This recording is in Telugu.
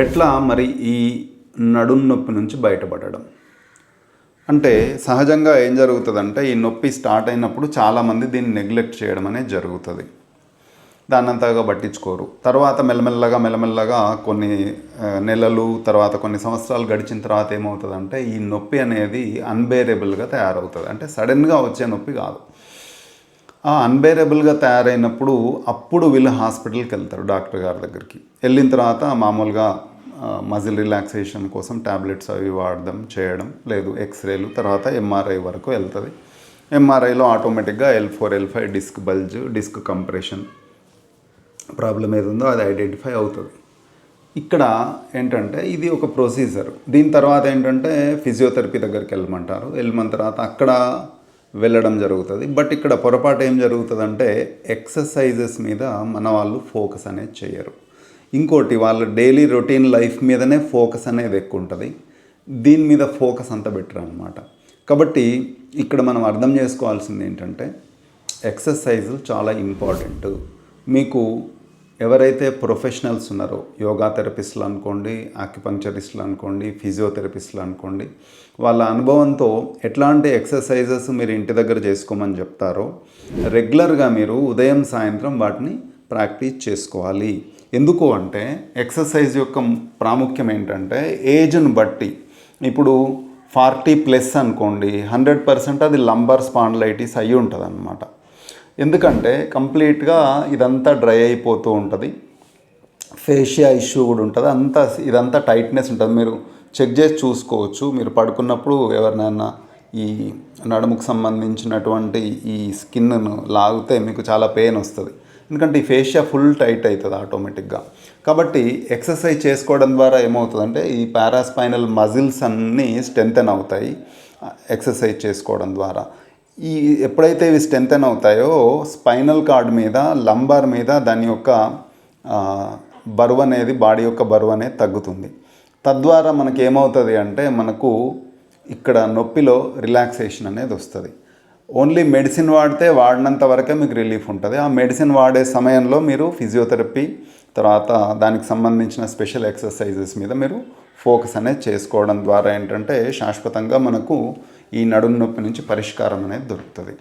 ఎట్లా మరి ఈ నడుం నొప్పి నుంచి బయటపడడం? అంటే సహజంగా ఏం జరుగుతుందంటే ఈ నొప్పి స్టార్ట్ అయినప్పుడు చాలామంది దీన్ని నెగ్లెక్ట్ చేయడం అనేది జరుగుతుంది. దాన్ని అంతగా పట్టించుకోరు. తర్వాత మెల్లమెల్లగా మెల్లమెల్లగా కొన్ని నెలలు తర్వాత కొన్ని సంవత్సరాలు గడిచిన తర్వాత ఏమవుతుందంటే ఈ నొప్పి అనేది అన్బేరబుల్గా తయారవుతుంది. అంటే సడన్గా వచ్చే నొప్పి కాదు. అన్బేరబుల్గా తయారైనప్పుడు అప్పుడు వీళ్ళు హాస్పిటల్కి వెళ్తారు డాక్టర్ గారి దగ్గరికి. వెళ్ళిన తర్వాత మామూలుగా మజిల్ రిలాక్సేషన్ కోసం ట్యాబ్లెట్స్ అవి వాడడం చేయడం లేదు. ఎక్స్రేలు తర్వాత ఎంఆర్ఐ వరకు వెళ్తుంది. ఎంఆర్ఐలో ఆటోమేటిక్గా L four L five disc bulge disc compression problem ఏదో అది ఐడెంటిఫై అవుతుంది. ఇక్కడ ఏంటంటే ఇది ఒక ప్రొసీజర్. దీని తర్వాత ఏంటంటే ఫిజియోథెరపీ దగ్గరికి వెళ్ళమంటారు. వెళ్ళిన తర్వాత అక్కడ వెళ్ళడం జరుగుతుంది. బట్ ఇక్కడ పొరపాటు ఏం జరుగుతుందంటే ఎక్సర్సైజెస్ మీద మన వాళ్ళు ఫోకస్ అనేది చేయరు. ఇంకోటి వాళ్ళ డైలీ రొటీన్ లైఫ్ మీదనే ఫోకస్ అనేది ఎక్కువ ఉంటుంది దీని మీద ఫోకస్ అంతా బెటర్ అనమాట కాబట్టి ఇక్కడ మనం అర్థం చేసుకోవాల్సింది ఏంటంటే ఎక్సర్సైజులు చాలా ఇంపార్టెంట్. మీకు ఎవరైతే ప్రొఫెషనల్స్ ఉన్నారో యోగా థెరపిస్టులు అనుకోండి ఆక్యుపంక్చరిస్టులు అనుకోండి ఫిజియోథెరపిస్టులు అనుకోండి వాళ్ళ అనుభవంతో ఎట్లాంటి ఎక్సర్సైజెస్ మీరు ఇంటి దగ్గర చేసుకోమని చెప్తారో రెగ్యులర్గా మీరు ఉదయం సాయంత్రం వాటిని ప్రాక్టీస్ చేసుకోవాలి. ఎందుకు అంటే ఎక్సర్సైజ్ యొక్క ప్రాముఖ్యం ఏంటంటే ఏజ్ను బట్టి. ఇప్పుడు ఫార్టీ ప్లస్ అనుకోండి హండ్రెడ్ పర్సెంట్ అది లంబర్ స్పాండ్లైటిస్ అయ్యి ఉంటుంది అనమాట ఎందుకంటే కంప్లీట్గా ఇదంతా డ్రై అయిపోతూ ఉంటుంది. ఫేషియా ఇష్యూ కూడా ఉంటుంది. అంతా ఇదంతా టైట్నెస్ ఉంటుంది. మీరు చెక్ చేసి చూసుకోవచ్చు. మీరు పడుకున్నప్పుడు ఎవరినైనా ఈ నడుముకు సంబంధించినటువంటి ఈ స్కిన్ను లాగితే మీకు చాలా పెయిన్ వస్తుంది. ఎందుకంటే ఈ ఫేషియా ఫుల్ టైట్ అవుతుంది ఆటోమేటిక్గా. కాబట్టి ఎక్సర్సైజ్ చేసుకోవడం ద్వారా ఏమవుతుందంటే ఈ పారాస్పైనల్ మజిల్స్ అన్నీ స్ట్రెంథెన్ అవుతాయి. ఎక్సర్సైజ్ చేసుకోవడం ద్వారా. ఈ ఎప్పుడైతే ఇవి స్ట్రెంథెన్ అవుతాయో స్పైనల్ కార్డ్ మీద లంబార్ మీద దాని యొక్క బరువు అనేది బాడీ యొక్క బరువు అనేది తగ్గుతుంది. తద్వారా మనకి ఏమవుతుంది అంటే మనకు ఇక్కడ నొప్పిలో రిలాక్సేషన్ అనేది వస్తుంది. ఓన్లీ మెడిసిన్ వాడితే వాడినంత వరకే మీకు రిలీఫ్ ఉంటుంది. ఆ మెడిసిన్ వాడే సమయంలో మీరు ఫిజియోథెరపీ తర్వాత దానికి సంబంధించిన స్పెషల్ ఎక్సర్సైజెస్ మీద మీరు ఫోకస్ అనేది చేసుకోవడం ద్వారా ఏంటంటే శాశ్వతంగా మనకు ఈ నడుము నొప్పి నుంచి పరిష్కారం అనేది దొరుకుతుంది.